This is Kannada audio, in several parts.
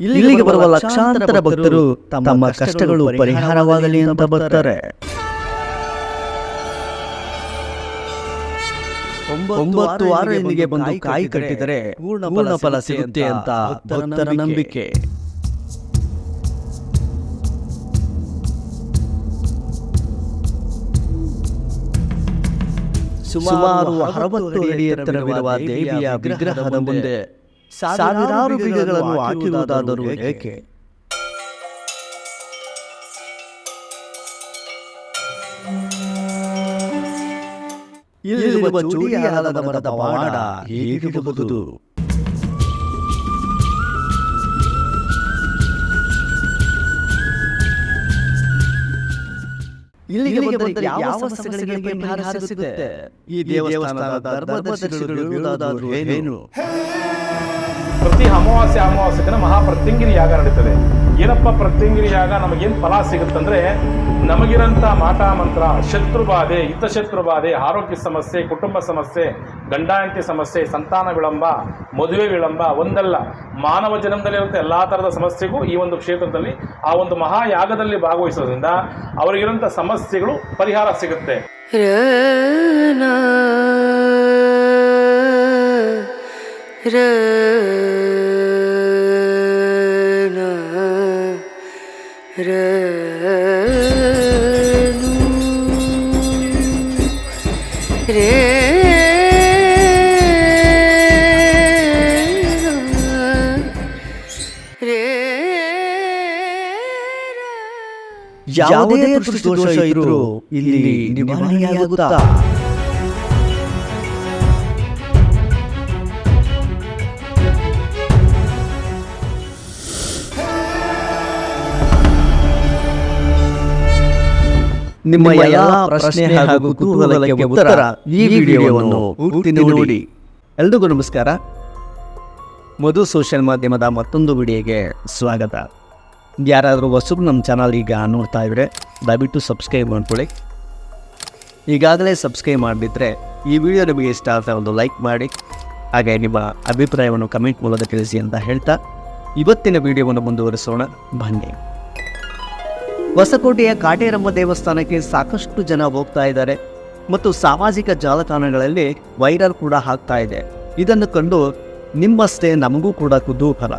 ಇಲ್ಲಿಗೆ ಬರುವ ಲಕ್ಷಾಂತರ ಭಕ್ತರು ತಮ್ಮ ಕಷ್ಟಗಳು ಪರಿಹಾರವಾಗಲಿ ಅಂತ ಬರ್ತಾರೆ. ಒಂಬತ್ತು ವಾರ ಇಲ್ಲಿಗೆ ಬಂದು ಕಾಯಿ ಕಟ್ಟಿದರೆ ಪೂರ್ಣ ಫಲ ಸಿಗುತ್ತೆ ಅಂತ ಭಕ್ತರ ನಂಬಿಕೆ. ಸುಮಾರು ಅರವತ್ತು ಅಡಿ ಎತ್ತರವಿರುವ ದೇವಿಯ ವಿಗ್ರಹದ ಮುಂದೆ ಸಾವಿರಾರು ಬೀಗಗಳನ್ನು ಹಾಕಿರುವುದಾದರೂ ಏಕೆ? ಇಲ್ಲಿರುವ ಚೂಡಿಯಾಲದ ಮರದ ವಾಡ ಹೇಗಿರಬಹುದು? ಇಲ್ಲಿಗೆ ಬಂದರೆ ಯಾವ ಸಮಸ್ಯೆಗಳಿಗೆ ಪರಿಹಾರ ಸಿಗುತ್ತೆ? ಈ ದೇವಸ್ಥಾನದ ಧರ್ಮದರ್ಶಿಗಳು ಹೇಳುವುದಾದರೂ ಏನು? ಪ್ರತಿ ಅಮಾವಾಸ್ಯ ಅಮಾವಾಸ್ಯೆಗೆ ಮಹಾ ಪ್ರತ್ಯಂಗಿರಿ ಯಾಗ ನಡೀತದೆ. ಏನಪ್ಪ ಪ್ರತ್ಯಂಗಿರಿ ಯಾಗ? ನಮಗೇನು ಫಲ ಸಿಗುತ್ತಂದ್ರೆ ನಮಗಿರಂತ ಮಾತಾ ಮಂತ್ರ ಶತ್ರು ಬಾಧೆ ಆರೋಗ್ಯ ಸಮಸ್ಯೆ, ಕುಟುಂಬ ಸಮಸ್ಯೆ ಗಂಡಾಂತಿ ಸಮಸ್ಯೆ, ಸಂತಾನ ವಿಳಂಬ, ಮದುವೆ ವಿಳಂಬ, ಒಂದಲ್ಲ. ಮಾನವ ಜನ್ಮದಲ್ಲಿರುವಂಥ ಎಲ್ಲ ಥರದ ಸಮಸ್ಯೆಗೂ ಈ ಒಂದು ಕ್ಷೇತ್ರದಲ್ಲಿ, ಆ ಒಂದು ಮಹಾಯಾಗದಲ್ಲಿ ಭಾಗವಹಿಸೋದ್ರಿಂದ ಅವರಿಗಿರುವಂಥ ಸಮಸ್ಯೆಗಳು ಪರಿಹಾರ ಸಿಗುತ್ತೆ. ರನ ರನು ರೇ ಯಾವುದೇ ದೋಷ ಇದ್ರೂ ಇಲ್ಲಿ ನಿವಾರಣೆಯಾಗುತ್ತಾ? ನಿಮ್ಮ ಎಲ್ಲಾ ಪ್ರಶ್ನೆ ಹಾಗೂ ಕುತೂಹಲಕ್ಕೆ ಉತ್ತರ ಈ ವಿಡಿಯೋವನ್ನು ಪೂರ್ತಿ ನೋಡಿ. ಎಲ್ರಿಗೂ ನಮಸ್ಕಾರ. ಮಧು ಸೋಷಿಯಲ್ ಮಾಧ್ಯಮದ ಮತ್ತೊಂದು ವಿಡಿಯೋಗೆ ಸ್ವಾಗತ. ಯಾರಾದರೂ ಹೊಸಬ್ರು ನಮ್ಮ ಚಾನಲ್ ಈಗ ನೋಡ್ತಾ ಇದ್ರೆ ದಯವಿಟ್ಟು ಸಬ್ಸ್ಕ್ರೈಬ್ ಮಾಡ್ಕೊಳ್ಳಿ. ಈಗಾಗಲೇ ಸಬ್ಸ್ಕ್ರೈಬ್ ಮಾಡಿಬಿಟ್ರೆ ಈ ವಿಡಿಯೋ ನಿಮಗೆ ಇಷ್ಟ ಆದರೆ ಒಂದು ಲೈಕ್ ಮಾಡಿ ಹಾಗೆ ನಿಮ್ಮ ಅಭಿಪ್ರಾಯವನ್ನು ಕಮೆಂಟ್ ಮೂಲಕ ತಿಳಿಸಿ ಅಂತ ಹೇಳ್ತಾ ಇವತ್ತಿನ ವಿಡಿಯೋವನ್ನು ಮುಂದುವರಿಸೋಣ. ಬನ್ನಿ. ಹೊಸಕೋಟೆಯ ಕಾಟೇರಮ್ಮ ದೇವಸ್ಥಾನಕ್ಕೆ ಸಾಕಷ್ಟು ಜನ ಹೋಗ್ತಾ ಇದ್ದಾರೆ ಮತ್ತು ಸಾಮಾಜಿಕ ಜಾಲತಾಣಗಳಲ್ಲಿ ವೈರಲ್ ಕೂಡ ಆಗ್ತಾ ಇದೆ. ಇದನ್ನು ಕಂಡು ನಿಮ್ಮಷ್ಟೇ ನಮಗೂ ಕೂಡ ಕುತೂಹಲ.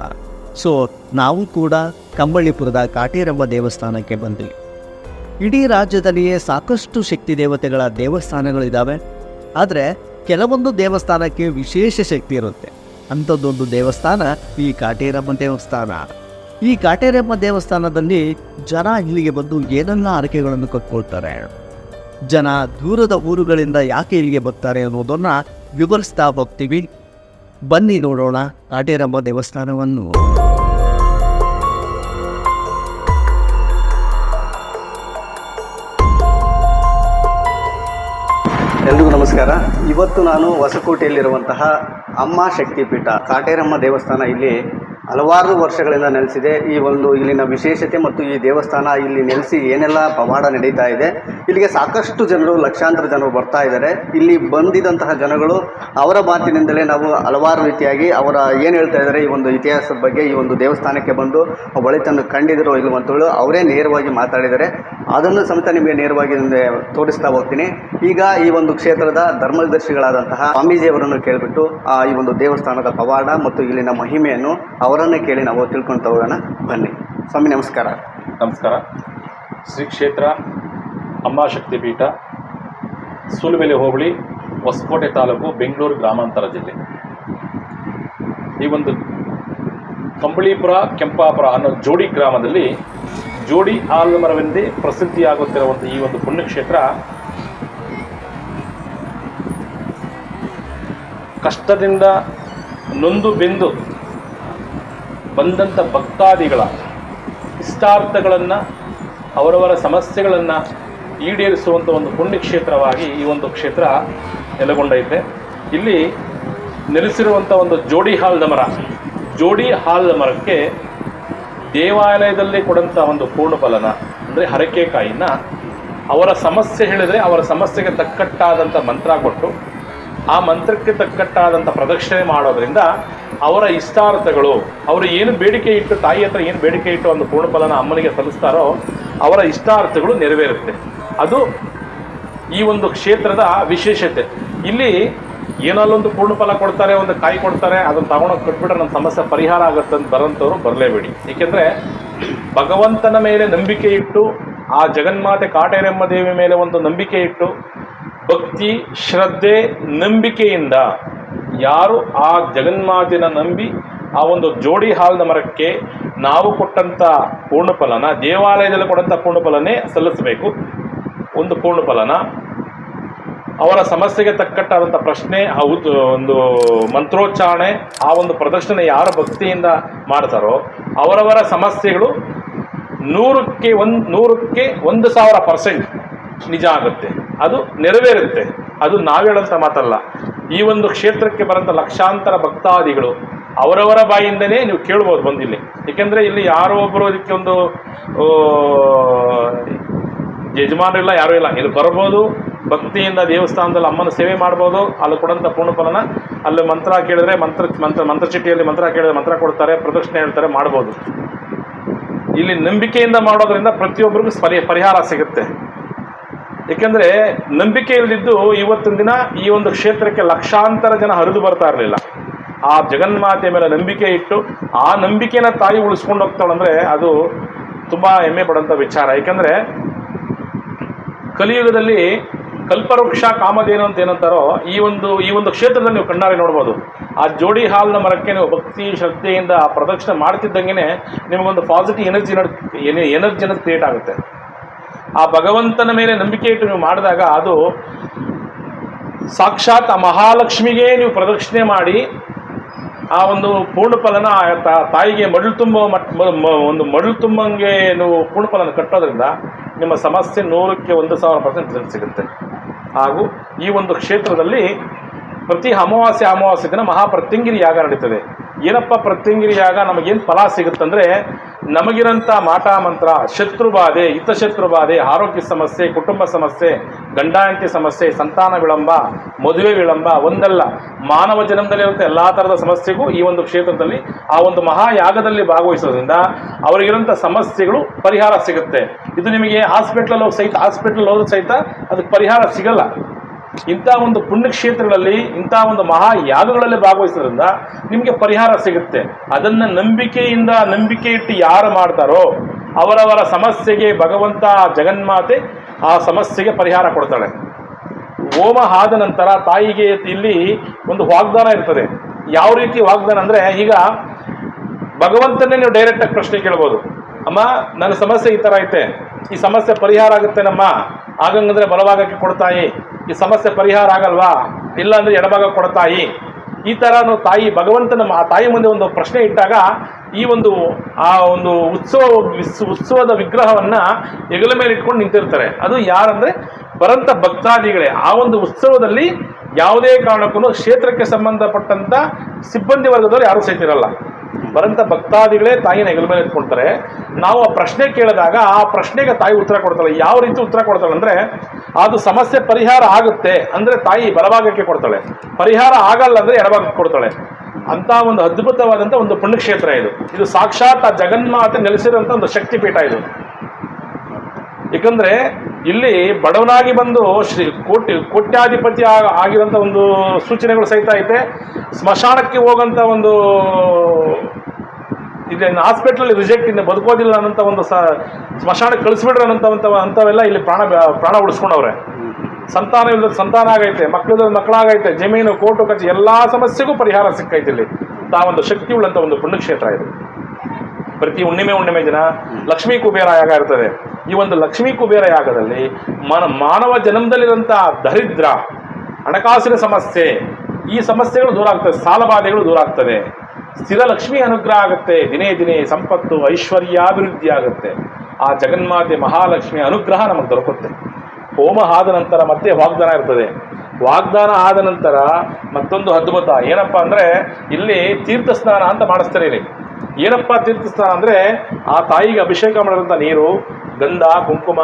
ಸೊ, ನಾವು ಕೂಡ ಕಂಬಳಿಪುರದ ಕಾಟೇರಮ್ಮ ದೇವಸ್ಥಾನಕ್ಕೆ ಬಂದ್ವಿ. ಇಡೀ ರಾಜ್ಯದಲ್ಲಿಯೇ ಸಾಕಷ್ಟು ಶಕ್ತಿ ದೇವತೆಗಳ ದೇವಸ್ಥಾನಗಳಿದ್ದಾವೆ ಆದರೆ ಕೆಲವೊಂದು ದೇವಸ್ಥಾನಕ್ಕೆ ವಿಶೇಷ ಶಕ್ತಿ ಇರುತ್ತೆ. ಅಂಥದ್ದೊಂದು ದೇವಸ್ಥಾನ ಈ ಕಾಟೇರಮ್ಮ ದೇವಸ್ಥಾನ. ಈ ಕಾಟೇರಮ್ಮ ದೇವಸ್ಥಾನದಲ್ಲಿ ಜನ ಇಲ್ಲಿಗೆ ಬಂದು ಏನೆಲ್ಲ ಆರಕೆಗಳನ್ನು ಕಟ್ಕೊಳ್ತಾರೆ? ಜನ ದೂರದ ಊರುಗಳಿಂದ ಯಾಕೆ ಇಲ್ಲಿಗೆ ಬರ್ತಾರೆ ಅನ್ನೋದನ್ನ ವಿವರಿಸ್ತಾ ಹೋಗ್ತೀವಿ. ಬನ್ನಿ ನೋಡೋಣ ಕಾಟೇರಮ್ಮ ದೇವಸ್ಥಾನವನ್ನು. ಎಲ್ರಿಗೂ ನಮಸ್ಕಾರ. ಇವತ್ತು ನಾನು ಹೊಸಕೋಟೆಯಲ್ಲಿರುವಂತಹ ಅಮ್ಮ ಶಕ್ತಿಪೀಠ, ಕಾಟೇರಮ್ಮ ದೇವಸ್ಥಾನ ಇಲ್ಲಿ ಹಲವಾರು ವರ್ಷಗಳಿಂದ ನೆಲೆಸಿದೆ. ಈ ಒಂದು ಇಲ್ಲಿನ ವಿಶೇಷತೆ ಮತ್ತು ಈ ದೇವಸ್ಥಾನ ಇಲ್ಲಿ ನೆಲೆಸಿ ಏನೆಲ್ಲ ಪವಾಡ ನಡೀತಾ ಇದೆ. ಇಲ್ಲಿಗೆ ಸಾಕಷ್ಟು ಜನರು, ಲಕ್ಷಾಂತರ ಜನರು ಬರ್ತಾ ಇದ್ದಾರೆ. ಇಲ್ಲಿ ಬಂದಿದಂತಹ ಜನಗಳು ಅವರ ಮಾತಿನಿಂದಲೇ ನಾವು ಹಲವಾರು ರೀತಿಯಾಗಿ ಅವರ ಏನು ಹೇಳ್ತಾ ಇದ್ದಾರೆ, ಈ ಒಂದು ಇತಿಹಾಸದ ಬಗ್ಗೆ ಈ ಒಂದು ದೇವಸ್ಥಾನಕ್ಕೆ ಬಂದು ಒಳಿತನ್ನು ಕಂಡಿದ್ರು ಇಲ್ವಂತೇಳಿ ಅವರೇ ನೇರವಾಗಿ ಮಾತಾಡಿದ್ದಾರೆ. ಅದನ್ನು ಸಮೇತ ನಿಮಗೆ ನೇರವಾಗಿ ತೋರಿಸ್ತಾ ಹೋಗ್ತೀನಿ. ಈಗ ಈ ಒಂದು ಕ್ಷೇತ್ರದ ಧರ್ಮದರ್ಶಿಗಳಾದಂತಹ ಸ್ವಾಮೀಜಿಯವರನ್ನು ಕೇಳಿಬಿಟ್ಟು ಆ ಈ ಒಂದು ದೇವಸ್ಥಾನದ ಪವಾಡ ಮತ್ತು ಇಲ್ಲಿನ ಮಹಿಮೆಯನ್ನು ಅವರನ್ನೇ ಕೇಳಿ ನಾವು ತಿಳ್ಕೊಂತ ಹೋಗೋಣ. ಬನ್ನಿ. ಸ್ವಾಮಿ, ನಮಸ್ಕಾರ. ನಮಸ್ಕಾರ. ಶ್ರೀ ಕ್ಷೇತ್ರ ಅಮ್ಮಾಶಕ್ತಿ ಪೀಠ ಸುಲ್ಬೆಲೆ ಹೋಬಳಿ, ಹೊಸಕೋಟೆ ತಾಲೂಕು ಬೆಂಗಳೂರು ಗ್ರಾಮಾಂತರ ಜಿಲ್ಲೆ. ಈ ಒಂದು ಕಂಬಳಿಪುರ ಕೆಂಪಾಪುರ ಅನ್ನೋ ಜೋಡಿ ಗ್ರಾಮದಲ್ಲಿ ಜೋಡಿ ಆಲಮರವೆಂದೇ ಪ್ರಸಿದ್ಧಿಯಾಗುತ್ತಿರುವಂಥ ಈ ಒಂದು ಪುಣ್ಯಕ್ಷೇತ್ರ, ಕಷ್ಟದಿಂದ ನೊಂದು ಬೆಂದು ಬಂದಂಥ ಭಕ್ತಾದಿಗಳ ಇಷ್ಟಾರ್ಥಗಳನ್ನು, ಅವರವರ ಸಮಸ್ಯೆಗಳನ್ನು ಈಡೇರಿಸುವಂಥ ಒಂದು ಪುಣ್ಯಕ್ಷೇತ್ರವಾಗಿ ಈ ಒಂದು ಕ್ಷೇತ್ರ ನೆಲೆಗೊಂಡೈತೆ. ಇಲ್ಲಿ ನೆಲೆಸಿರುವಂಥ ಒಂದು ಜೋಡಿ ಹಾಲ್ದ ಮರ, ಜೋಡಿ ಹಾಲ್ದ ಮರಕ್ಕೆ ದೇವಾಲಯದಲ್ಲಿ ಕೊಡಂಥ ಒಂದು ಪೂರ್ಣ ಫಲನ ಅಂದರೆ ಹರಕೆಕಾಯಿನ, ಅವರ ಸಮಸ್ಯೆ ಹೇಳಿದರೆ ಅವರ ಸಮಸ್ಯೆಗೆ ತಕ್ಕಟ್ಟಾದಂಥ ಮಂತ್ರ ಕೊಟ್ಟು, ಆ ಮಂತ್ರಕ್ಕೆ ತಕ್ಕಟ್ಟಾದಂಥ ಪ್ರದಕ್ಷಿಣೆ ಮಾಡೋದ್ರಿಂದ ಅವರ ಇಷ್ಟಾರ್ಥಗಳು, ಅವರು ಏನು ಬೇಡಿಕೆ ಇಟ್ಟು, ತಾಯಿ ಹತ್ರ ಏನು ಬೇಡಿಕೆ ಇಟ್ಟು ಒಂದು ಪೂರ್ಣಫಲನ ಅಮ್ಮನಿಗೆ ಸಲ್ಲಿಸ್ತಾರೋ, ಅವರ ಇಷ್ಟಾರ್ಥಗಳು ನೆರವೇರುತ್ತೆ. ಅದು ಈ ಒಂದು ಕ್ಷೇತ್ರದ ವಿಶೇಷತೆ. ಇಲ್ಲಿ ಏನಲ್ಲೊಂದು ಪೂರ್ಣಫಲ ಕೊಡ್ತಾರೆ, ಒಂದು ಕಾಯಿ ಕೊಡ್ತಾರೆ, ಅದನ್ನು ತಗೊಂಡೋಗಿ ಕೊಟ್ಬಿಟ್ರೆ ನನ್ನ ಸಮಸ್ಯೆ ಪರಿಹಾರ ಆಗುತ್ತೆ ಅಂತ ಬರೋಂಥವ್ರು ಬರಲೇಬೇಡಿ. ಏಕೆಂದರೆ ಭಗವಂತನ ಮೇಲೆ ನಂಬಿಕೆ ಇಟ್ಟು, ಆ ಜಗನ್ಮಾತೆ ಕಾಟೇರಮ್ಮ ದೇವಿ ಮೇಲೆ ಒಂದು ನಂಬಿಕೆ ಇಟ್ಟು, ಭಕ್ತಿ, ಶ್ರದ್ಧೆ, ನಂಬಿಕೆಯಿಂದ ಯಾರು ಆ ಜಗನ್ಮಾತೆನ ನಂಬಿ, ಆ ಒಂದು ಜೋಡಿ ಹಾಲಿನ ಮರಕ್ಕೆ ನಾವು ಕೊಟ್ಟಂಥ ಪೂರ್ಣಫಲನ ದೇವಾಲಯದಲ್ಲಿ ಕೊಟ್ಟಂಥ ಪೂರ್ಣಫಲನೇ ಸಲ್ಲಿಸಬೇಕು. ಒಂದು ಪೂರ್ಣಫಲನ ಅವರ ಸಮಸ್ಯೆಗೆ ತಕ್ಕಟ್ಟಾದಂಥ ಪ್ರಶ್ನೆ, ಆ ಒಂದು ಮಂತ್ರೋಚ್ಚಾರಣೆ, ಆ ಒಂದು ಪ್ರದರ್ಶನ ಯಾರ ಭಕ್ತಿಯಿಂದ ಮಾಡ್ತಾರೋ ಅವರವರ ಸಮಸ್ಯೆಗಳು ನೂರಕ್ಕೆ ಒಂದು ನೂರಕ್ಕೆ ಒಂದು ಸಾವಿರ ಪರ್ಸೆಂಟ್ ನಿಜ ಆಗುತ್ತೆ. ಅದು ನೆರವೇರುತ್ತೆ. ಅದು ನಾವು ಮಾತಲ್ಲ. ಈ ಒಂದು ಕ್ಷೇತ್ರಕ್ಕೆ ಬರೋಂಥ ಲಕ್ಷಾಂತರ ಭಕ್ತಾದಿಗಳು ಅವರವರ ಬಾಯಿಂದನೇ ನೀವು ಕೇಳ್ಬೋದು ಬಂದಿಲ್ಲಿ. ಏಕೆಂದರೆ ಇಲ್ಲಿ ಯಾರೋ ಒಬ್ಬರು ಇದಕ್ಕೆ ಒಂದು ಯಜಮಾನರಿಲ್ಲ, ಯಾರೂ ಇಲ್ಲ. ಇಲ್ಲಿ ಬರ್ಬೋದು ಭಕ್ತಿಯಿಂದ ದೇವಸ್ಥಾನದಲ್ಲಿ ಅಮ್ಮನ ಸೇವೆ ಮಾಡ್ಬೋದು. ಅಲ್ಲಿ ಕೊಡೋಂಥ ಪೂರ್ಣಫಲನ. ಅಲ್ಲಿ ಮಂತ್ರ ಕೇಳಿದ್ರೆ ಮಂತ್ರ ಮಂತ್ರ ಮಂತ್ರಚೀಟಿಯಲ್ಲಿ ಮಂತ್ರ ಕೇಳಿದ್ರೆ ಮಂತ್ರ ಕೊಡ್ತಾರೆ, ಪ್ರದಕ್ಷಿಣೆ ಹೇಳ್ತಾರೆ, ಮಾಡ್ಬೋದು. ಇಲ್ಲಿ ನಂಬಿಕೆಯಿಂದ ಮಾಡೋದ್ರಿಂದ ಪ್ರತಿಯೊಬ್ಬರಿಗೂ ಪರಿ ಪರಿಹಾರ ಸಿಗುತ್ತೆ. ಏಕೆಂದರೆ ನಂಬಿಕೆ ಇಲ್ಲದಿದ್ದು ಇವತ್ತಿನ ದಿನ ಈ ಒಂದು ಕ್ಷೇತ್ರಕ್ಕೆ ಲಕ್ಷಾಂತರ ಜನ ಹರಿದು ಬರ್ತಾ ಇರಲಿಲ್ಲ. ಆ ಜಗನ್ಮಾತೆ ಮೇಲೆ ನಂಬಿಕೆ ಇಟ್ಟು ಆ ನಂಬಿಕೆನ ತಾಯಿ ಉಳಿಸ್ಕೊಂಡು ಹೋಗ್ತಾಳಂದ್ರೆ ಅದು ತುಂಬ ಹೆಮ್ಮೆ ಪಡೋಂಥ ವಿಚಾರ. ಏಕೆಂದರೆ ಕಲಿಯುಗದಲ್ಲಿ ಕಲ್ಪವೃಕ್ಷ ಕಾಮಧೇನು ಅಂತ ಏನಂತಾರೋ, ಈ ಒಂದು ಈ ಒಂದು ಕ್ಷೇತ್ರದಲ್ಲಿ ನೀವು ಕಣ್ಣಾರೆ ನೋಡ್ಬೋದು. ಆ ಜೋಡಿ ಹಾಲ್ನ ಮರಕ್ಕೆ ನೀವು ಭಕ್ತಿ, ಶ್ರದ್ಧೆಯಿಂದ ಪ್ರದಕ್ಷಿಣೆ ಮಾಡ್ತಿದ್ದಂಗೆ ನಿಮಗೊಂದು ಪಾಸಿಟಿವ್ ಎನರ್ಜಿ ಎನರ್ಜಿ ಅನ್ನೋದು ಕ್ರಿಯೇಟ್ ಆಗುತ್ತೆ. ಆ ಭಗವಂತನ ಮೇಲೆ ನಂಬಿಕೆ ಇಟ್ಟು ನೀವು ಮಾಡಿದಾಗ ಅದು ಸಾಕ್ಷಾತ್ ಆ ಮಹಾಲಕ್ಷ್ಮಿಗೆ ನೀವು ಪ್ರದಕ್ಷಿಣೆ ಮಾಡಿ, ಆ ಒಂದು ಪೂರ್ಣ ಫಲನ ಆ ತಾ- ತಾಯಿಗೆ ಮಡಲು ತುಂಬ ಒಂದು ಮಡಲು ತುಂಬಂಗೆ ನೀವು ಪೂರ್ಣ ಫಲನ ಕಟ್ಟೋದ್ರಿಂದ ನಿಮ್ಮ ಸಮಸ್ಯೆ ನೂರಕ್ಕೆ ಒಂದು ಸಾವಿರ ಪರ್ಸೆಂಟ್ ಸಿಗುತ್ತೆ. ಹಾಗೂ ಈ ಒಂದು ಕ್ಷೇತ್ರದಲ್ಲಿ ಪ್ರತಿ ಅಮಾವಾಸ್ಯೆ ಅಮಾವಾಸ್ಯ ದಿನ ಮಹಾಪ್ರತ್ಯಂಗಿರಿ ಯಾಗ ನಡೀತದೆ. ಏನಪ್ಪ ಪ್ರತ್ಯಂಗಿರಿ ಯಾಗ? ನಮಗೇನು ಫಲ ಸಿಗುತ್ತಂದ್ರೆ ನಮಗಿರಂಥ ಮಾಟ ಮಂತ್ರ, ಶತ್ರುಬಾಧೆ, ಹಿತಶತ್ರುಬಾಧೆ, ಆರೋಗ್ಯ ಸಮಸ್ಯೆ, ಕುಟುಂಬ ಸಮಸ್ಯೆ ಗಂಡಾಂತಿ ಸಮಸ್ಯೆ, ಸಂತಾನ ವಿಳಂಬ, ಮದುವೆ ವಿಳಂಬ, ಒಂದಲ್ಲ, ಮಾನವ ಜನ್ಮದಲ್ಲಿರುವಂಥ ಎಲ್ಲ ಥರದ ಸಮಸ್ಯೆಗೂ ಈ ಒಂದು ಕ್ಷೇತ್ರದಲ್ಲಿ ಆ ಒಂದು ಮಹಾಯಾಗದಲ್ಲಿ ಭಾಗವಹಿಸೋದ್ರಿಂದ ಅವರಿಗಿರೋಂಥ ಸಮಸ್ಯೆಗಳು ಪರಿಹಾರ ಸಿಗುತ್ತೆ. ಇದು ನಿಮಗೆ ಹಾಸ್ಪಿಟ್ಲಲ್ಲಿ ಹೋಗಿ ಸಹಿತ ಹಾಸ್ಪಿಟ್ಲಲ್ಲಿ ಹೋದ್ರೂ ಸಹಿತ ಅದಕ್ಕೆ ಪರಿಹಾರ ಸಿಗಲ್ಲ. ಇಂಥ ಒಂದು ಪುಣ್ಯಕ್ಷೇತ್ರಗಳಲ್ಲಿ, ಇಂಥ ಒಂದು ಮಹಾ ಯಾಗಗಳಲ್ಲಿ ಭಾಗವಹಿಸೋದ್ರಿಂದ ನಿಮಗೆ ಪರಿಹಾರ ಸಿಗುತ್ತೆ. ಅದನ್ನು ನಂಬಿಕೆಯಿಂದ ನಂಬಿಕೆ ಇಟ್ಟು ಯಾರು ಮಾಡ್ತಾರೋ, ಅವರವರ ಸಮಸ್ಯೆಗೆ ಭಗವಂತ ಜಗನ್ಮಾತೆ ಆ ಸಮಸ್ಯೆಗೆ ಪರಿಹಾರ ಕೊಡ್ತಾಳೆ. ಹೋಮ ಆದ ನಂತರ ತಾಯಿಗೆ ಇಲ್ಲಿ ಒಂದು ವಾಗ್ದಾನ ಇರ್ತದೆ. ಯಾವ ರೀತಿ ವಾಗ್ದಾನ ಅಂದರೆ, ಈಗ ಭಗವಂತನೇ ನೀವು ಡೈರೆಕ್ಟಾಗಿ ಪ್ರಶ್ನೆ ಕೇಳ್ಬೋದು. ಅಮ್ಮ, ನನ್ನ ಸಮಸ್ಯೆ ಈ ಥರ ಐತೆ. ಈ ಸಮಸ್ಯೆ ಪರಿಹಾರ ಆಗುತ್ತೆ ನಮ್ಮ ಆಗಂಗಂದ್ರೆ ಬಲಭಾಗಕ್ಕೆ ಕೊಡ್ತಾಯಿ. ಈ ಸಮಸ್ಯೆ ಪರಿಹಾರ ಆಗಲ್ವಾ? ಇಲ್ಲ ಅಂದ್ರೆ ಎಡಭಾಗ ಕೊಡ್ತಾಯಿ. ಈ ಥರ ತಾಯಿ ಭಗವಂತನ ಆ ತಾಯಿ ಮುಂದೆ ಒಂದು ಪ್ರಶ್ನೆ ಇಟ್ಟಾಗ ಈ ಒಂದು, ಆ ಒಂದು ಉತ್ಸವ ಉತ್ಸವದ ವಿಗ್ರಹವನ್ನ ಹೆಗಲ ಮೇಲೆ ಇಟ್ಕೊಂಡು ನಿಂತಿರ್ತಾರೆ. ಅದು ಯಾರಂದ್ರೆ ಬರಂತ ಭಕ್ತಾದಿಗಳೇ. ಆ ಒಂದು ಉತ್ಸವದಲ್ಲಿ ಯಾವುದೇ ಕಾರಣಕ್ಕೂ ಕ್ಷೇತ್ರಕ್ಕೆ ಸಂಬಂಧಪಟ್ಟಂತ ಸಿಬ್ಬಂದಿ ವರ್ಗದವರು ಯಾರು ಸಹಿತಿರಲ್ಲ ಬರಂತ ಭಕ್ತಾದಿಗಳೇ ತಾಯಿನ ಹೆಗಲ ಮೇಲೆ ಎತ್ಕೊಳ್ತಾರೆ ನಾವು ಆ ಪ್ರಶ್ನೆ ಕೇಳಿದಾಗ ಆ ಪ್ರಶ್ನೆಗೆ ತಾಯಿ ಉತ್ತರ ಕೊಡ್ತಾಳೆ. ಯಾವ ರೀತಿ ಉತ್ತರ ಕೊಡ್ತಾಳೆ ಅಂದ್ರೆ, ಅದು ಸಮಸ್ಯೆ ಪರಿಹಾರ ಆಗುತ್ತೆ ಅಂದ್ರೆ ತಾಯಿ ಬಲಭಾಗಕ್ಕೆ ಕೊಡ್ತಾಳೆ. ಪರಿಹಾರ ಆಗಲ್ಲ ಅಂದ್ರೆ ಎಡಭಾಗಕ್ಕೆ ಕೊಡ್ತಾಳೆ. ಅಂತ ಒಂದು ಅದ್ಭುತವಾದಂಥ ಒಂದು ಪುಣ್ಯಕ್ಷೇತ್ರ ಇದು. ಇದು ಸಾಕ್ಷಾತ್ ಆ ಜಗನ್ಮಾತೆ ನೆಲೆಸಿದಂಥ ಒಂದು ಶಕ್ತಿಪೀಠ ಇದು. ಏಕೆಂದ್ರೆ ಇಲ್ಲಿ ಬಡವನಾಗಿ ಬಂದು ಶ್ರೀ ಕೋಟಿ ಕೋಟ್ಯಾಧಿಪತಿ ಆಗಿರೋಂಥ ಒಂದು ಸೂಚನೆಗಳು ಸಹಿತ ಐತೆ. ಸ್ಮಶಾನಕ್ಕೆ ಹೋಗೋಂಥ ಒಂದು ಇಲ್ಲಿ ಹಾಸ್ಪಿಟ್ಲಲ್ಲಿ ರಿಜೆಕ್ಟ್ ಇನ್ನು ಬದುಕೋದಿಲ್ಲ ಅನ್ನೋಂಥ ಒಂದು ಸ ಸ್ಮಶಾನಕ್ಕೆ ಕಳಿಸ್ಬಿಡ್ರಿ ಅನ್ನೋಂಥ ಅಂಥವೆಲ್ಲ ಇಲ್ಲಿ ಪ್ರಾಣ ಪ್ರಾಣ ಉಳಿಸ್ಕೊಂಡವ್ರೆ. ಸಂತಾನ ಇಲ್ಲದ ಸಂತಾನ ಆಗೈತೆ ಮಕ್ಕಳಿಲ್ಲದ ಮಕ್ಕಳಾಗೈತೆ, ಜಮೀನು, ಕೋಟು ಕಚ್ಚಿ ಎಲ್ಲ ಸಮಸ್ಯೆಗೂ ಪರಿಹಾರ ಸಿಕ್ಕೈತೆ ಇಲ್ಲಿ. ತಾವೊಂದು ಶಕ್ತಿ ಉಳ್ಳಂಥ ಒಂದು ಪುಣ್ಯಕ್ಷೇತ್ರ ಇದು. ಪ್ರತಿ ಹುಣ್ಣಿಮೆ ಹುಣ್ಣಿಮೆ ದಿನ ಲಕ್ಷ್ಮೀ ಕುಬೇರ ಯಾಗ ಇರ್ತದೆ. ಈ ಒಂದು ಲಕ್ಷ್ಮೀ ಕುಬೇರ ಯಾಗದಲ್ಲಿ ಮನ, ಮಾನವ ಜನ್ಮದಲ್ಲಿರೋಂಥ ದರಿದ್ರ, ಹಣಕಾಸಿನ ಸಮಸ್ಯೆ, ಈ ಸಮಸ್ಯೆಗಳು ದೂರ ಆಗ್ತದೆ ಸಾಲಬಾಧೆಗಳು ದೂರ ಆಗ್ತದೆ. ಸ್ಥಿರ ಲಕ್ಷ್ಮಿ ಅನುಗ್ರಹ ಆಗುತ್ತೆ, ದಿನೇ ದಿನೇ ಸಂಪತ್ತು ಐಶ್ವರ್ಯಾಭಿವೃದ್ಧಿ ಆಗುತ್ತೆ. ಆ ಜಗನ್ಮಾತೆ ಮಹಾಲಕ್ಷ್ಮಿ ಅನುಗ್ರಹ ನಮಗೆ ದೊರಕುತ್ತೆ. ಹೋಮ ಆದ ನಂತರ ಮತ್ತೆ ವಾಗ್ದಾನ ಇರ್ತದೆ. ವಾಗ್ದಾನ ಆದ ನಂತರ ಮತ್ತೊಂದು ಅದ್ಭುತ, ಏನಪ್ಪ ಅಂದರೆ ಇಲ್ಲಿ ತೀರ್ಥ ಸ್ನಾನ ಅಂತ ಮಾಡಿಸ್ತಾರೆ ಇಲ್ಲಿ. ಏನಪ್ಪ ತೀರ್ಥ ಸ್ನಾನ ಅಂದರೆ ಆ ತಾಯಿಗೆ ಅಭಿಷೇಕ ಮಾಡಿರೋಂಥ ನೀರು ಗಂಧ, ಕುಂಕುಮ,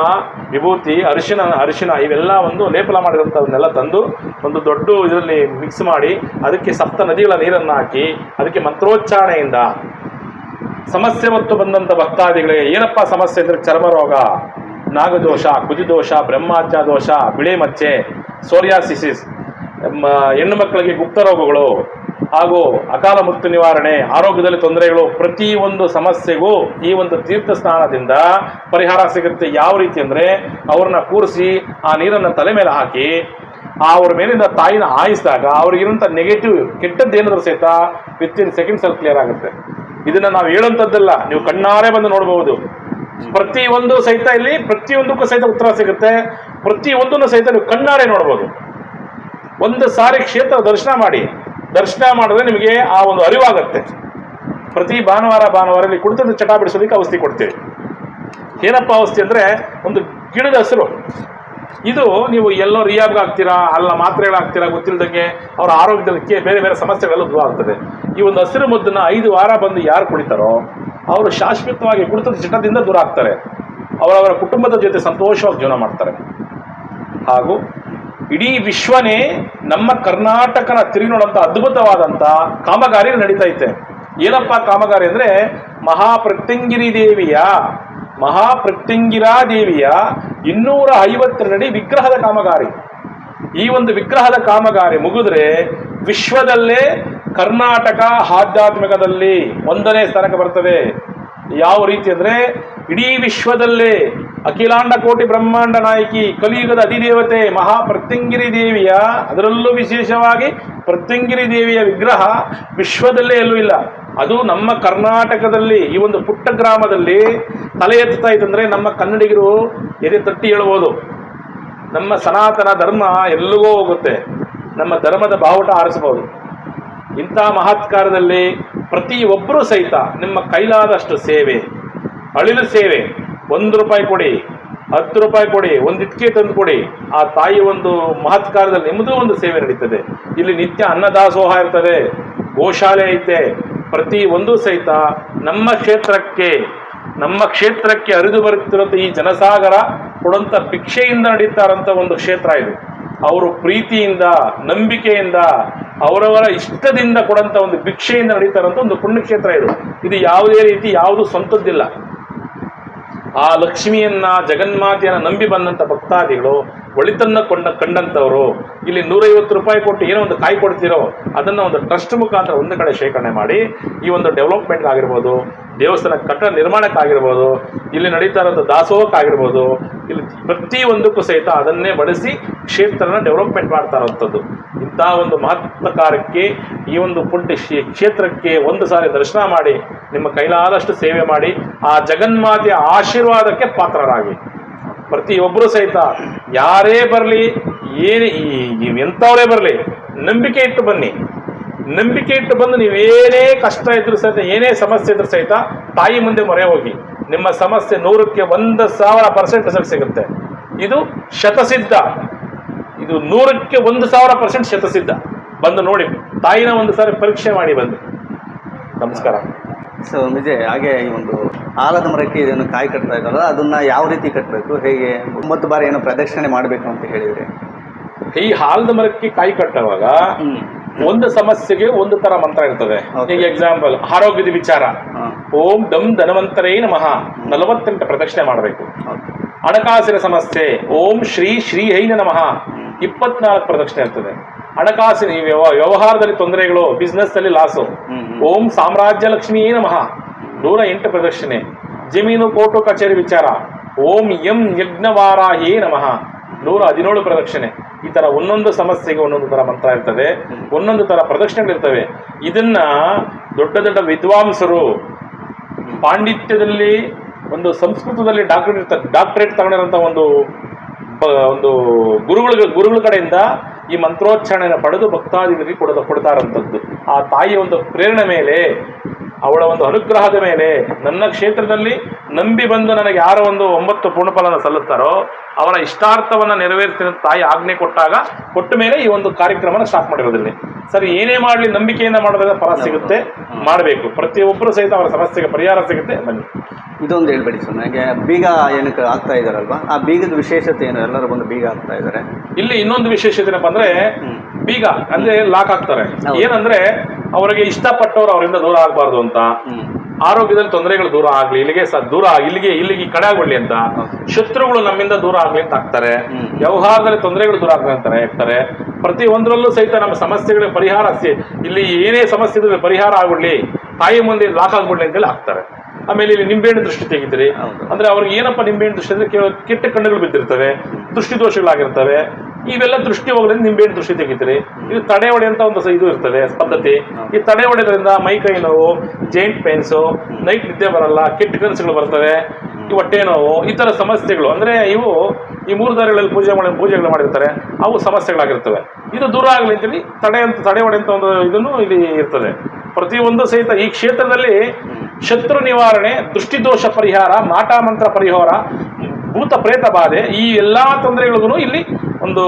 ವಿಭೂತಿ, ಅರಿಶಿನ ಅರಿಶಿನ, ಇವೆಲ್ಲ ಒಂದು ಲೇಪನ ಮಾಡಿದಂಥವನ್ನೆಲ್ಲ ತಂದು ಒಂದು ದೊಡ್ಡ ಇದರಲ್ಲಿ ಮಿಕ್ಸ್ ಮಾಡಿ ಅದಕ್ಕೆ ಸಪ್ತ ನದಿಗಳ ನೀರನ್ನು ಹಾಕಿ ಅದಕ್ಕೆ ಮಂತ್ರೋಚ್ಚಾರಣೆಯಿಂದ ಸಮಸ್ಯೆ ಮತ್ತು ಬಂದಂಥ ಭಕ್ತಾದಿಗಳಿಗೆ ಏನಪ್ಪ ಸಮಸ್ಯೆ ಅಂದರೆ ಚರ್ಮರೋಗ, ನಾಗದೋಷ ಕುಜಿದೋಷ ಬ್ರಹ್ಮಾತ್ಯ ದೋಷ ಬಿಳಿ ಮಚ್ಚೆ ಸೋರಿಯಾಸಿಸಿಸ್ ಹೆಣ್ಣು ಮಕ್ಕಳಿಗೆ ಗುಪ್ತ ರೋಗಗಳು ಹಾಗೂ ಅಕಾಲ ಮೃತ್ಯು ನಿವಾರಣೆ, ಆರೋಗ್ಯದಲ್ಲಿ ತೊಂದರೆಗಳು ಪ್ರತಿಯೊಂದು ಸಮಸ್ಯೆಗೂ ಈ ಒಂದು ತೀರ್ಥ ಸ್ನಾನದಿಂದ ಪರಿಹಾರ ಸಿಗುತ್ತೆ. ಯಾವ ರೀತಿ ಅಂದರೆ ಅವ್ರನ್ನ ಕೂರಿಸಿ ಆ ನೀರನ್ನು ತಲೆ ಮೇಲೆ ಹಾಕಿ ಆ ಅವ್ರ ಮೇಲಿಂದ ತಾಯಿನ ಆಯಿಸಿದಾಗ ಅವ್ರಿಗಿರೋಂಥ ನೆಗೆಟಿವ್ ಕೆಟ್ಟದ್ದೇನಾದರೂ ಸಹಿತ ವಿತ್ ಇನ್ ಸೆಕೆಂಡ್ಸ್ ಅಲ್ಲಿ ಕ್ಲಿಯರ್ ಆಗುತ್ತೆ. ಇದನ್ನ ನಾವು ಹೇಳುವಂಥದ್ದಲ್ಲ ನೀವು ಕಣ್ಣಾರೆ ಬಂದು ನೋಡಬಹುದು ಪ್ರತಿ ಒಂದು ಸಹಿತ ಇಲ್ಲಿ, ಪ್ರತಿಯೊಂದಕ್ಕೂ ಸಹಿತ ಉತ್ತರ ಸಿಗುತ್ತೆ. ಪ್ರತಿಯೊಂದನ್ನು ಸಹಿತ ನೀವು ಕಣ್ಣಾರೆ ನೋಡ್ಬೋದು. ಒಂದು ಸಾರಿ ಕ್ಷೇತ್ರ ದರ್ಶನ ಮಾಡಿ ದರ್ಶನ ಮಾಡಿದ್ರೆ ನಿಮಗೆ ಆ ಒಂದು ಅರಿವಾಗುತ್ತೆ. ಪ್ರತಿ ಭಾನುವಾರ ಭಾನುವಾರ ಇಲ್ಲಿ ಕುಡಿತದ ಚಟ ಬಿಡಿಸೋದಕ್ಕೆ ಔಷಧಿ ಕೊಡ್ತೀವಿ ಏನಪ್ಪ ಔಷಧಿ ಅಂದರೆ ಒಂದು ಗಿಡದ ಹೆಸರು. ಇದು ನೀವು ಎಲ್ಲೋ ರಿಯಾಬ್ಗೆ ಹಾಕ್ತೀರಾ ಅಲ್ಲ ಮಾತ್ರೆಗಳಾಗ್ತೀರಾ ಗೊತ್ತಿಲ್ಲದಂಗೆ ಅವರ ಆರೋಗ್ಯದಲ್ಲಿ ಕೆ- ಬೇರೆ ಬೇರೆ ಸಮಸ್ಯೆಗಳೆಲ್ಲ ದೂರ ಆಗ್ತದೆ. ಈ ಒಂದು ಹಸಿರು ಮದ್ದನ್ನು ಐದು ವಾರ ಬಂದು ಯಾರು ಕುಡಿತಾರೋ ಅವರು ಶಾಶ್ವತವಾಗಿ ಕುಡಿತದ ಚಟದಿಂದ ದೂರ ಆಗ್ತಾರೆ. ಅವರವರ ಕುಟುಂಬದ ಜೊತೆ ಸಂತೋಷವಾಗಿ ಜೀವನ ಮಾಡ್ತಾರೆ. ಹಾಗೂ ಇಡೀ ವಿಶ್ವನೇ ನಮ್ಮ ಕರ್ನಾಟಕನ ತಿರುಗಿ ನೋಡುವಂಥ ಅದ್ಭುತವಾದಂಥ ಕಾಮಗಾರಿ ನಡೀತಾ ಐತೆ. ಏನಪ್ಪ ಕಾಮಗಾರಿ ಅಂದರೆ ಮಹಾಪ್ರತ್ಯಂಗಿರಿ ದೇವಿಯ, ಮಹಾಪ್ರತ್ಯಂಗಿರಾ ದೇವಿಯ ಇನ್ನೂರ ಐವತ್ತರಡಿ ವಿಗ್ರಹದ ಕಾಮಗಾರಿ. ಈ ಒಂದು ವಿಗ್ರಹದ ಕಾಮಗಾರಿ ಮುಗಿದ್ರೆ ವಿಶ್ವದಲ್ಲೇ ಕರ್ನಾಟಕ ಆಧ್ಯಾತ್ಮಿಕದಲ್ಲಿ ಒಂದನೇ ಸ್ಥಾನಕ್ಕೆ ಬರ್ತದೆ. ಯಾವ ರೀತಿ ಅಂದರೆ ಇಡೀ ವಿಶ್ವದಲ್ಲೇ ಅಖಿಲಾಂಡ ಕೋಟಿ ಬ್ರಹ್ಮಾಂಡ ನಾಯಕಿ ಕಲಿಯುಗದ ಅಧಿದೇವತೆ ಮಹಾಪ್ರತ್ಯಂಗಿರಿ ದೇವಿಯ, ಅದರಲ್ಲೂ ವಿಶೇಷವಾಗಿ ಪ್ರತ್ಯಂಗಿರಿ ದೇವಿಯ ವಿಗ್ರಹ ವಿಶ್ವದಲ್ಲೇ ಎಲ್ಲೂ ಇಲ್ಲ. ಅದು ನಮ್ಮ ಕರ್ನಾಟಕದಲ್ಲಿ, ಈ ಒಂದು ಪುಟ್ಟ ಗ್ರಾಮದಲ್ಲಿ ತಲೆ ಎತ್ತುತ್ತಾ ಇದ್ದಂದ್ರೆ ನಮ್ಮ ಕನ್ನಡಿಗರು ಎದೆ ತಟ್ಟಿ ಹೇಳಬಹುದು. ನಮ್ಮ ಸನಾತನ ಧರ್ಮ ಎಲ್ಲಿಗೋ ಹೋಗುತ್ತೆ. ನಮ್ಮ ಧರ್ಮದ ಬಾವುಟ ಆರಿಸಬಹುದು. ಇಂಥ ಮಹತ್ಕಾರದಲ್ಲಿ ಪ್ರತಿಯೊಬ್ಬರೂ ಸಹಿತ ನಿಮ್ಮ ಕೈಲಾದಷ್ಟು ಸೇವೆ, ಅಳಿಲು ಸೇವೆ ಒಂದು ರೂಪಾಯಿ ಕೊಡಿ, ಹತ್ತು ರೂಪಾಯಿ ಕೊಡಿ, ಒಂದು ಇಟ್ಕೆ ತಂದು ಕೊಡಿ. ಆ ತಾಯಿ ಒಂದು ಮಹತ್ಕಾರದಲ್ಲಿ ನಿಮ್ಮದೂ ಒಂದು ಸೇವೆ ನಡೀತದೆ. ಇಲ್ಲಿ ನಿತ್ಯ ಅನ್ನದಾಸೋಹ ಇರ್ತದೆ, ಗೋಶಾಲೆ ಐತೆ. ಪ್ರತಿ ಒಂದು ಸಹಿತ ನಮ್ಮ ಕ್ಷೇತ್ರಕ್ಕೆ ನಮ್ಮ ಕ್ಷೇತ್ರಕ್ಕೆ ಹರಿದು ಬರುತ್ತಿರುವಂಥ ಈ ಜನಸಾಗರ ಕೊಡುವಂಥ ಭಿಕ್ಷೆಯಿಂದ ನಡೀತಾ ಇರೋಂಥ ಒಂದು ಕ್ಷೇತ್ರ ಇದು. ಅವರು ಪ್ರೀತಿಯಿಂದ, ನಂಬಿಕೆಯಿಂದ, ಅವರವರ ಇಷ್ಟದಿಂದ ಕೊಡಂತ ಒಂದು ಭಿಕ್ಷೆಯಿಂದ ನಡೀತಾರಂಥ ಒಂದು ಪುಣ್ಯಕ್ಷೇತ್ರ ಇದು. ಇದು ಯಾವುದೇ ರೀತಿ ಯಾವುದು ಸ್ವಂತದ್ದಿಲ್ಲ. ಆ ಲಕ್ಷ್ಮಿಯನ್ನ ಜಗನ್ಮಾತೆಯನ್ನ ನಂಬಿ ಬಂದಂಥ ಭಕ್ತಾದಿಗಳು ಒಳಿತನ್ನ ಕೊಂಡ ಕಂಡಂಥವರು ಇಲ್ಲಿ ನೂರೈವತ್ತು ರೂಪಾಯಿ ಕೊಟ್ಟು ಏನೋ ಒಂದು ಕಾಯಿ ಕೊಡ್ತೀರೋ, ಅದನ್ನು ಒಂದು ಟ್ರಸ್ಟ್ ಮುಖಾಂತರ ಒಂದು ಕಡೆ ಶೇಖರಣೆ ಮಾಡಿ, ಈ ಒಂದು ಡೆವಲಪ್ಮೆಂಟ್ ಆಗಿರ್ಬೋದು, ದೇವಸ್ಥಾನ ಕಟ್ಟಡ ನಿರ್ಮಾಣಕ್ಕಾಗಿರ್ಬೋದು, ಇಲ್ಲಿ ನಡೀತಾ ಇರೋದು ದಾಸೋಹಕ್ಕಾಗಿರ್ಬೋದು, ಇಲ್ಲಿ ಪ್ರತಿಯೊಂದಕ್ಕೂ ಸಹಿತ ಅದನ್ನೇ ಬಳಸಿ ಕ್ಷೇತ್ರನ ಡೆವಲಪ್ಮೆಂಟ್ ಮಾಡ್ತಾ ಇರೋಂಥದ್ದು. ಇಂಥ ಒಂದು ಮಹತ್ವ ಈ ಒಂದು ಕ್ಷೇ- ಕ್ಷೇತ್ರಕ್ಕೆ ಒಂದು ಸಾರಿ ದರ್ಶನ ಮಾಡಿ, ನಿಮ್ಮ ಕೈಲಾದಷ್ಟು ಸೇವೆ ಮಾಡಿ, ಆ ಜಗನ್ಮಾತೆಯ ಆಶೀರ್ವಾದಕ್ಕೆ ಪಾತ್ರರಾಗಿ. ಪ್ರತಿಯೊಬ್ಬರು ಸಹಿತ ಯಾರೇ ಬರಲಿ, ಏನೇ ಎಂಥವರೇ ಬರಲಿ, ನಂಬಿಕೆ ಇಟ್ಟು ಬನ್ನಿ. ನಂಬಿಕೆ ಇಟ್ಟು ಬಂದು ನೀವೇನೇ ಕಷ್ಟ ಇದ್ರೂ ಸಹಿತ, ಏನೇ ಸಮಸ್ಯೆ ಇದ್ರೂ ಸಹಿತ ತಾಯಿ ಮುಂದೆ ಮೊರೆ ಹೋಗಿ. ನಿಮ್ಮ ಸಮಸ್ಯೆ ನೂರಕ್ಕೆ ಒಂದು ಸಾವಿರ ಪರ್ಸೆಂಟ್ ರಿಸಲ್ಟ್ ಸಿಗುತ್ತೆ. ಇದು ಶತಸಿದ್ಧ. ಇದು ನೂರಕ್ಕೆ ಒಂದು ಸಾವಿರ ಪರ್ಸೆಂಟ್ ಶತಸಿದ್ಧ. ಬಂದು ನೋಡಿ, ತಾಯಿನ ಒಂದು ಸಾರಿ ಪರೀಕ್ಷೆ ಮಾಡಿ ಬಂದು. ನಮಸ್ಕಾರ. ಸೊ ವಿಜಯ್ ಹಾಗೆ ಈ ಒಂದು ಆಲದ ಮರಕ್ಕೆ ಇದನ್ನು ಕಾಯಿ ಕಟ್ತಾ ಇದ್ದಾರಲ್ಲ ಅದನ್ನ ಯಾವ ರೀತಿ ಕಟ್ಟಬೇಕು ಹೇಗೆ ಒಂಬತ್ತು ಬಾರಿ ಏನೋ ಪ್ರದಕ್ಷಿಣೆ ಮಾಡಬೇಕು ಅಂತ ಹೇಳಿದ್ರೆ? ಈ ಹಾಲದ ಮರಕ್ಕೆ ಕಾಯಿ ಕಟ್ಟುವಾಗ ಒಂದು ಸಮಸ್ಯೆಗೆ ಒಂದು ತರ ಮಂತ್ರ ಇರ್ತದೆ. ಈಗ ಎಕ್ಸಾಂಪಲ್ ಆರೋಗ್ಯದ ವಿಚಾರ. ಓಂ ದಂ ಧನವಂತರೇ ನಮಃ. ನಲವತ್ತೆಂಟು ಪ್ರದಕ್ಷಿಣೆ ಮಾಡಬೇಕು. ಹಣಕಾಸಿನ ಸಮಸ್ಯೆ. ಓಂ ಶ್ರೀ ಶ್ರೀ ಹೈನ ನಮಃ. ಇಪ್ಪತ್ನಾಲ್ಕು ಪ್ರದಕ್ಷಿಣೆ ಇರ್ತದೆ. ಹಣಕಾಸಿನ ವ್ಯವಹಾರದಲ್ಲಿ ತೊಂದರೆಗಳು ಬಿಸ್ನೆಸ್ ಅಲ್ಲಿ ಲಾಸು. ಓಂ ಸಾಮ್ರಾಜ್ಯ ಲಕ್ಷ್ಮೀ ನಮಃ. ನೂರ ಎಂಟು ಪ್ರದಕ್ಷಿಣೆ ಜಮೀನು ಕೋರ್ಟು ಕಚೇರಿ ವಿಚಾರ. ಓಂ ಎಂ ಯಜ್ಞವಾರಾಹಿಯೇ ನಮಃ. ನೂರ ಹದಿನೇಳು ಪ್ರದಕ್ಷಿಣೆ. ಈ ತರ ಒಂದೊಂದು ಸಮಸ್ಯೆಗೆ ಒಂದೊಂದು ತರ ಮಂತ್ರ ಇರ್ತದೆ. ಒಂದೊಂದು ತರ ಪ್ರದಕ್ಷಿಣೆಗಳಿರ್ತವೆ ಇದನ್ನ ದೊಡ್ಡ ದೊಡ್ಡ ವಿದ್ವಾಂಸರು ಪಾಂಡಿತ್ಯದಲ್ಲಿ ಒಂದು ಸಂಸ್ಕೃತದಲ್ಲಿ ಡಾಕ್ಟರೇಟ್ ಡಾಕ್ಟರೇಟ್ ತಗೊಂಡಿರೋಂಥ ಒಂದು ಒಂದು ಗುರುಗಳ ಗುರುಗಳ ಕಡೆಯಿಂದ ಈ ಮಂತ್ರೋಚ್ಚಾರಣೆಯನ್ನು ಪಡೆದು ಭಕ್ತಾದಿಗಳಿಗೆ ಕೊಡದ ಕೊಡ್ತಾರಂಥದ್ದು ಆ ತಾಯಿಯ ಒಂದು ಪ್ರೇರಣೆ ಮೇಲೆ ಅವಳ ಒಂದು ಅನುಗ್ರಹದ ಮೇಲೆ ನನ್ನ ಕ್ಷೇತ್ರದಲ್ಲಿ ನಂಬಿ ಬಂದು ನನಗೆ ಯಾರ ಒಂದು ಒಂಬತ್ತು ಪೂರ್ಣಫಲನ ಸಲ್ಲಿಸ್ತಾರೋ ಅವರ ಇಷ್ಟಾರ್ಥವನ್ನ ನೆರವೇರಿಸಿದ ತಾಯಿ ಆಜ್ಞೆ ಕೊಟ್ಟಾಗ ಕೊಟ್ಟ ಮೇಲೆ ಈ ಒಂದು ಕಾರ್ಯಕ್ರಮನ ಸ್ಟಾರ್ಟ್ ಮಾಡಿರೋದಿಲ್ಲ ಸರಿ ಏನೇ ಮಾಡಲಿ ನಂಬಿಕೆಯಿಂದ ಮಾಡಿದಾಗ ಫಲ ಸಿಗುತ್ತೆ ಮಾಡಬೇಕು. ಪ್ರತಿಯೊಬ್ಬರು ಸಹಿತ ಅವರ ಸಮಸ್ಯೆಗೆ ಪರಿಹಾರ ಸಿಗುತ್ತೆ ಬನ್ನಿ. ಇದೊಂದು ಹೇಳ್ಬೇಡಿ ಸರ್ ನನಗೆ ಬೀಗ ಏನಕ್ಕೆ ಆಗ್ತಾ ಇದ್ದಾರಲ್ವಾ ಆ ಬೀಗದ ವಿಶೇಷತೆ ಏನು? ಎಲ್ಲರೂ ಬಂದು ಬೀಗ ಆಗ್ತಾ ಇದ್ದಾರೆ ಇಲ್ಲಿ ಇನ್ನೊಂದು ವಿಶೇಷತೆ ಏನಪ್ಪ ಅಂದ್ರೆ ಬೀಗ ಅಂದ್ರೆ ಲಾಕ್ ಆಗ್ತಾರೆ ಏನಂದ್ರೆ ಅವರಿಗೆ ಇಷ್ಟಪಟ್ಟವ್ರು ಅವರಿಂದ ದೂರ ಆಗಬಾರ್ದು ಅಂತ. ಆರೋಗ್ಯದಲ್ಲಿ ತೊಂದರೆಗಳು ದೂರ ಆಗ್ಲಿ ಇಲ್ಲಿಗೆ ಸ ದೂರ ಇಲ್ಲಿಗೆ ಇಲ್ಲಿಗೆ ಕಡೆ ಆಗ್ಬಿಡ್ಲಿ ಅಂತ ಶತ್ರುಗಳು ನಮ್ಮಿಂದ ದೂರ ಆಗ್ಲಿ ಅಂತ ಆಗ್ತಾರೆ. ವ್ಯವಹಾರದಲ್ಲಿ ತೊಂದರೆಗಳು ದೂರ ಆಗ್ಲಿ ಅಂತಾರೆ ಆಗ್ತಾರೆ ಪ್ರತಿ ಒಂದರಲ್ಲೂ ಸಹಿತ ನಮ್ಮ ಸಮಸ್ಯೆಗಳ ಪರಿಹಾರ ಇಲ್ಲಿ ಏನೇ ಸಮಸ್ಯೆ ಇದ್ರೆ ಪರಿಹಾರ ಆಗ್ಬಿಡ್ಲಿ ತಾಯಿ ಮುಂದೆ ಲಾಕ್ ಆಗ್ಬಿಡ್ಲಿ ಅಂತೇಳಿ ಆಗ್ತಾರೆ ಆಮೇಲೆ ಇಲ್ಲಿ ನಿಂಬೆಹಣ್ಣು ದೃಷ್ಟಿ ತೆಗಿತೀರಿ. ಅಂದ್ರೆ ಅವ್ರಿಗೆ ಏನಪ್ಪ ನಿಂಬೆಹಣ್ಣು ದೃಷ್ಟಿ ಅಂದ್ರೆ ಕೆಟ್ಟ ಕಣ್ಣುಗಳು ಬಿದ್ದಿರ್ತವೆ ದೃಷ್ಟಿ ದೋಷಗಳಾಗಿರ್ತವೆ. ಇವೆಲ್ಲ ದೃಷ್ಟಿ ಹೋಗೋದ್ರಿಂದ ನಿಂಬೆಹಣ್ಣು ದೃಷ್ಟಿ ತೆಗಿತೀರಿ. ಇದು ತಡೆ ಹೊಡೆಯಂತ ಒಂದು ಇದು ಇರ್ತದೆ, ಪದ್ಧತಿ. ಈ ತಡೆ ಹೊಡೆಯೋದ್ರಿಂದ ಮೈ ಕೈ ನೋವು ಜೈಂಟ್ ಪೇನ್ಸು ನೈಟ್ ನಿದ್ದೆ ಬರಲ್ಲ, ಕೆಟ್ಟ ಕನಸುಗಳು ಬರ್ತವೆ ಈ ಹೊಟ್ಟೆ ನೋವು, ಈ ಥರ ಸಮಸ್ಯೆಗಳು. ಅಂದ್ರೆ ಇವು ಈ ಮೂರು ದಾರಿಗಳಲ್ಲಿ ಪೂಜೆ ಮಾಡಿ ಪೂಜೆಗಳು ಮಾಡಿರ್ತಾರೆ, ಅವು ಸಮಸ್ಯೆಗಳಾಗಿರ್ತವೆ. ಇದು ದೂರ ಆಗಲಿ ಅಂತೇಳಿ ತಡೆ ಅಂತ ತಡೆ ಹೊಡೆಯಂಥ ಒಂದು ಇದನ್ನು ಇಲ್ಲಿ ಇರ್ತದೆ. ಪ್ರತಿಯೊಂದು ಸಹಿತ ಈ ಕ್ಷೇತ್ರದಲ್ಲಿ ಶತ್ರು ನಿವಾರಣೆ ದೃಷ್ಟಿದೋಷ ಪರಿಹಾರ, ಮಾಟ ಮಂತ್ರ ಪರಿಹಾರ, ಭೂತ ಪ್ರೇತ ಬಾಧೆ, ಈ ಎಲ್ಲಾ ತೊಂದರೆಗಳಿಗೂ ಇಲ್ಲಿ ಒಂದು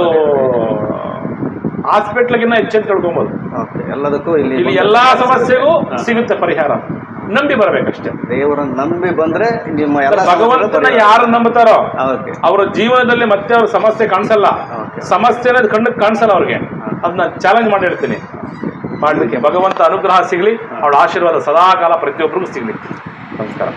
ಹಾಸ್ಪಿಟ್ಲ್ಗಿನ್ನ ಹೆಚ್ಚಿನ ತಿಳ್ಕೊಬೋದು. ಓಕೆ ಎಲ್ಲದಕ್ಕೂ ಇಲ್ಲಿ ಇಲ್ಲಿ ಎಲ್ಲಾ ಸಮಸ್ಯೆಗೂ ಸಿಗುತ್ತೆ ಪರಿಹಾರ. ನಂಬಿ ಬರಬೇಕಷ್ಟೇ. ದೇವರನ್ನ ನಂಬಿ ಬಂದ್ರೆ ನಿಮ್ಮ ಎಲ್ಲ ಭಗವಂತನ ಯಾರು ನಂಬುತ್ತಾರೋ ಓಕೆ. ಅವರ ಜೀವನದಲ್ಲಿ ಮತ್ತೆ ಅವ್ರ ಸಮಸ್ಯೆ ಕಾಣಿಸಲ್ಲ. ಸಮಸ್ಯೆ ಅನ್ನೋದು ಕಣ್ಣಿಗೆ ಕಾಣಿಸಲ್ಲ ಅವ್ರಿಗೆ. ಅದನ್ನ ಚಾಲೆಂಜ್ ಮಾಡಿ ಹೇಳ್ತೀನಿ ಮಾಡ್ಲಿಕ್ಕೆ ಭಗವಂತ ಅನುಗ್ರಹ ಸಿಗ್ಲಿ ಅವಳ ಆಶೀರ್ವಾದ ಸದಾಕಾಲ ಪ್ರತಿಯೊಬ್ಬರಿಗೂ ಸಿಗ್ಲಿ. ನಮಸ್ಕಾರ.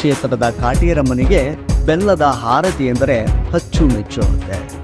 ಕ್ಷೇತ್ರದ ಕಾಟಿಯರಮ್ಮನಿಗೆ ಬೆಲ್ಲದ ಹಾರತಿ ಎಂದರೆ ಅಚ್ಚುಮೆಚ್ಚುತ್ತೆ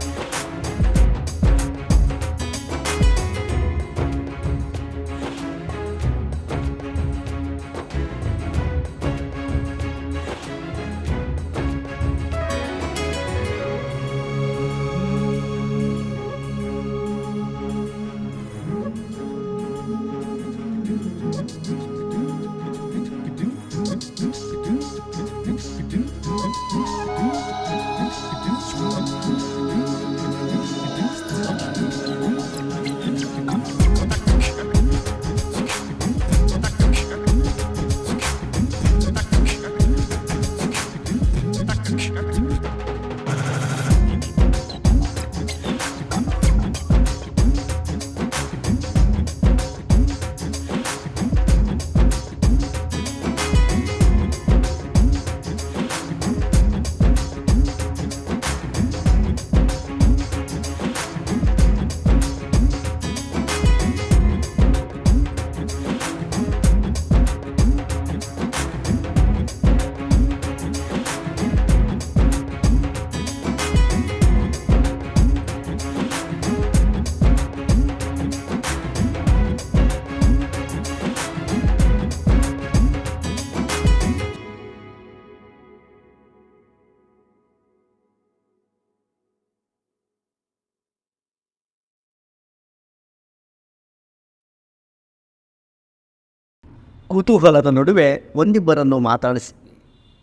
ಕುತೂಹಲದ ನಡುವೆ ಒಂದಿಬ್ಬರನ್ನು ಮಾತಾಡಿಸಿ.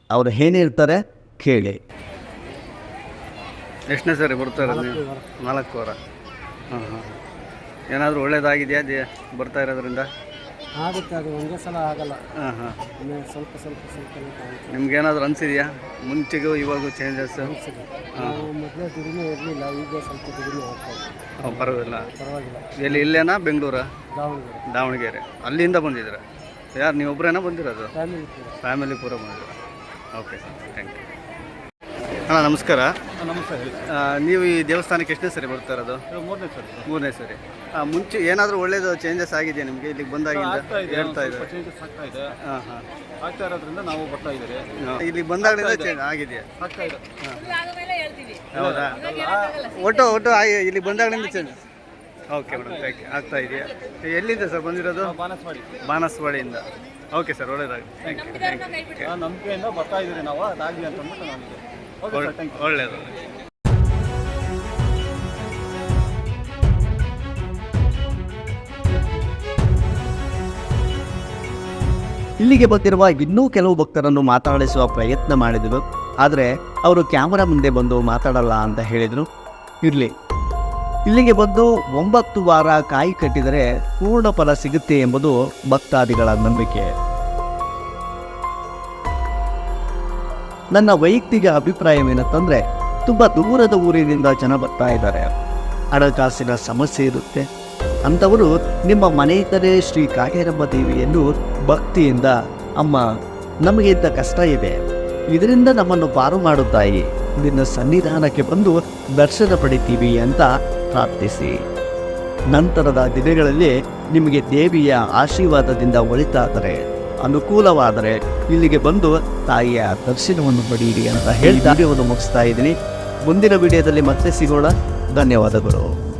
ಅವರು ಏನಿರ್ತಾರೆ ಕೇಳಿ. ಎಷ್ಟನೇ ಸರಿ ಬರ್ತಾರೆ ನಾಲ್ಕು ವಾರ. ಹಾಂ ಹಾಂ. ಏನಾದರೂ ಒಳ್ಳೇದಾಗಿದೆಯಾ? ದೇ ಬರ್ತಾ ಇರೋದ್ರಿಂದ? ಆಗುತ್ತೆ ಅದು ಒಂದೇ ಸಲ ಆಗಲ್ಲ. ಹಾಂ ಹಾಂ. ಸ್ವಲ್ಪ ಸ್ವಲ್ಪ ಸ್ವಲ್ಪ ನಿಮ್ಗೇನಾದರೂ ನಿಮ್ಗೆ ಏನಾದರೂ ಅನಿಸಿದೆಯಾ? ಮುಂಚೆಗೂ ಇವಾಗೂ ಚೇಂಜಸ್ ಮೊದಲೇ ದುಡಿಮೆ ಇರಲಿಲ್ಲ ಈಗ ಸ್ವಲ್ಪ ದುಡಿಮೆ ಹೋಗ್ತಾ ಇದೆ. ಪರವಾಗಿಲ್ಲ. ಪರವಾಗಿಲ್ಲ. ಎಲ್ಲಿ ಇಲ್ಲೇನಾ? ಬೆಂಗಳೂರು? ದಾವಣಗೆರೆ. ದಾವಣಗೆರೆ. ಅಲ್ಲಿಂದ ಬಂದಿದ್ದೀರಾ? ಯಾರು ನೀವು ಒಬ್ಬರೇನ ಬಂದಿರೋದು? ಫ್ಯಾಮಿಲಿ ಫ್ಯಾಮಿಲಿ ಪೂರ ಮಾಡಿದ್ರು ಓಕೆ ಥ್ಯಾಂಕ್ ಯು ಅಣ್ಣ ನಮಸ್ಕಾರ. ನಮಸ್ಕಾರ ಹೇಳಿ ಆ, ನೀವು ಈ ದೇವಸ್ಥಾನಕ್ಕೆ ಎಷ್ಟನೇ ಸರಿ ಬರ್ತಾ ಇರೋದು? ಮೂರನೇ ಸರಿ. ಮೂರನೇ ಸರಿ. ಆ, ಮುಂಚೆ ಏನಾದರೂ ಒಳ್ಳೇದು ಚೇಂಜಸ್ ಆಗಿದೆಯಾ ನಿಮಗೆ? ಇಲ್ಲಿಗೆ ಬಂದಾಗಿಂದ? ಹೇಳ್ತಾ ಇದೆ ಚೇಂಜಸ್ ಆಗ್ತಾ ಇದೆ. ಹಾಂ ಹಾಂ. ಆಗ್ತಾ ಇರೋದ್ರಿಂದ ನಾವು ಬರ್ತಾ ಇದ್ದೀರಿ ಇಲ್ಲಿಗೆ ಬಂದಾಗಲಿಂದ ಚೇಂಜ್ ಆಗಿದೆಯಾ? ಆಗ್ತಾ ಇದೆ. ಹೌದಾ? ಒಟ್ಟು ಒಟ್ಟು ಆಗಿ ಇಲ್ಲಿ ಬಂದಾಗಲಿಂದ change okay madam thank you ಆಗ್ತಾ ಇದೆಯಾ? ಎಲ್ಲಿಂದ ಸರ್ ಬಂದಿರೋದು? ಬಾನಸ್ವಾಡಿ. ಬಾನಸ್ವಾಡಿಯಿಂದ. ಓಕೆ ಸರ್ ಒಳ್ಳೇದಾಗಿ ಥ್ಯಾಂಕ್ ಯು ಥ್ಯಾಂಕ್ ಯು ನಂಬಿಕೆಯಿಂದ ಬರ್ತಾ ಇದ್ದೀರಿ ನಾವು. ಅದಾಗಲಿ ಅಂತ ಅಂದ್ಬಿಟ್ಟು ನಾನು ಓಕೆ ಥ್ಯಾಂಕ್ ಯು ಒಳ್ಳೆಯದು ಇಲ್ಲಿಗೆ ಬಂದಿರುವ ಇನ್ನೂ ಕೆಲವು ಭಕ್ತರನ್ನು ಮಾತಾಡಿಸುವ ಪ್ರಯತ್ನ ಮಾಡಿದರು ಆದರೆ ಅವರು ಕ್ಯಾಮರಾ ಮುಂದೆ ಬಂದು ಮಾತಾಡಲ್ಲ ಅಂತ ಹೇಳಿದರು. ಇರಲಿ. ಇಲ್ಲಿಗೆ ಬಂದು ಒಂಬತ್ತು ವಾರ ಕಾಯಿ ಕಟ್ಟಿದರೆ ಪೂರ್ಣ ಫಲ ಸಿಗುತ್ತೆ ಎಂಬುದು ಭಕ್ತಾದಿಗಳ ನಂಬಿಕೆ. ನನ್ನ ವೈಯಕ್ತಿಕ ಅಭಿಪ್ರಾಯವೇನಂತಂದರೆ, ತುಂಬ ದೂರದ ಊರಿನಿಂದ ಜನ ಬರ್ತಾ ಇದ್ದಾರೆ. ಹಣಕಾಸಿನ ಸಮಸ್ಯೆ ಇರುತ್ತೆ. ಅಂಥವರು ನಿಮ್ಮ ಮನೆಯಿಂದಲೇ ಶ್ರೀ ಕಾಗೇರಮ್ಮ ದೇವಿಯನ್ನು ಭಕ್ತಿಯಿಂದ, ಅಮ್ಮ, ನಮಗೆ ಕಷ್ಟ ಇದೆ. ಇದರಿಂದ ನಮ್ಮನ್ನು ಪಾರು ಮಾಡುತ್ತಾಯಿ ನಿನ್ನ ಸನ್ನಿಧಾನಕ್ಕೆ ಬಂದು ದರ್ಶನ ಪಡಿತೀವಿ ಅಂತ ಪ್ರಾರ್ಥಿಸಿ. ನಂತರದ ದಿನಗಳಲ್ಲಿ ನಿಮಗೆ ದೇವಿಯ ಆಶೀರ್ವಾದದಿಂದ ಒಳಿತಾದರೆ, ಅನುಕೂಲವಾದರೆ ಇಲ್ಲಿಗೆ ಬಂದು ತಾಯಿಯ ದರ್ಶನವನ್ನು ಪಡೆಯಿರಿ ಅಂತ ಹೇಳಿ ವಿಡಿಯೋವನ್ನು ಮುಗಿಸ್ತಾ ಇದ್ದೀನಿ. ಮುಂದಿನ ವಿಡಿಯೋದಲ್ಲಿ ಮತ್ತೆ ಸಿಗೋಣ. ಧನ್ಯವಾದಗಳು.